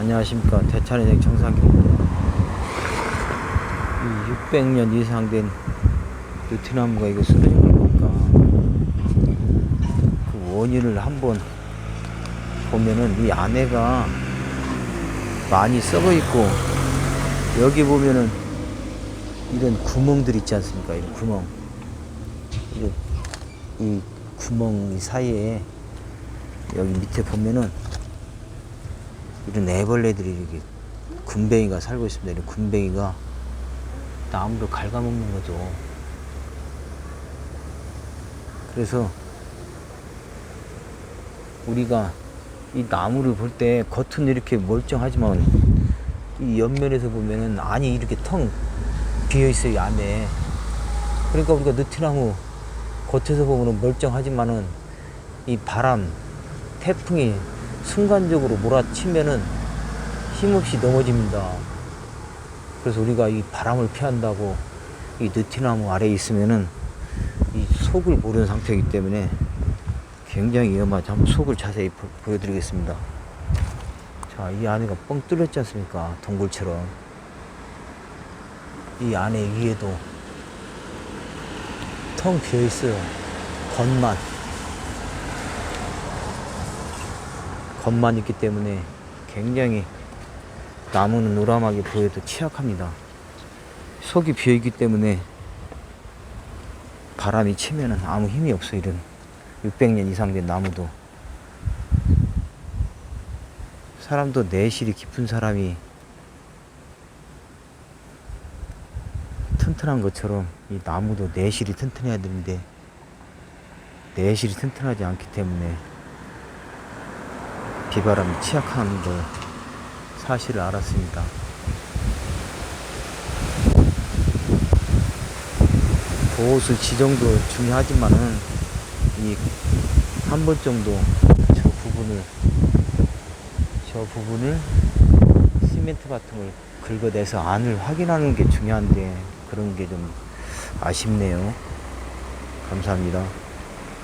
안녕하십니까 대찬인행 정상입니다. 이 600년 이상 된 느티나무가 이거 쓰러진 걸 보니까 그 원인을 한번 보면은 이 안에가 많이 썩어 있고 여기 보면은 이런 구멍들 있지 않습니까? 이 구멍. 이, 이 구멍 사이에 여기 밑에 보면은 이런 애벌레들이 이렇게 군뱅이가 살고 있습니다. 이런 군뱅이가 나무를 갉아먹는 거죠. 그래서 우리가 이 나무를 볼 때 겉은 이렇게 멀쩡하지만 이 옆면에서 보면은 안이 이렇게 텅 비어 있어요, 이 안에. 그러니까 우리가 느티나무 겉에서 보면은 멀쩡하지만은 이 바람, 태풍이 순간적으로 몰아치면은 힘없이 넘어집니다. 그래서 우리가 이 바람을 피한다고 이 느티나무 아래에 있으면은 이 속을 모르는 상태이기 때문에 굉장히 위험하죠. 한번 속을 자세히 보, 보여드리겠습니다. 자, 이 안에가 뻥 뚫렸지 않습니까? 동굴처럼. 이 안에 위에도 텅 비어 있어요. 겉만. 겉만 있기 때문에 굉장히 나무는 노람하게 보여도 취약합니다. 속이 비어 있기 때문에 바람이 치면은 아무 힘이 없어 이런 600년 이상 된 나무도 사람도 내실이 깊은 사람이 튼튼한 것처럼 이 나무도 내실이 튼튼해야 되는데 내실이 튼튼하지 않기 때문에 비바람이 취약한 걸 사실을 알았습니다. 보호수 지정도 중요하지만은 이 한 번 정도 저 부분을 저 부분을 시멘트 같은 걸 긁어내서 안을 확인하는 게 중요한데 그런 게 좀 아쉽네요. 감사합니다.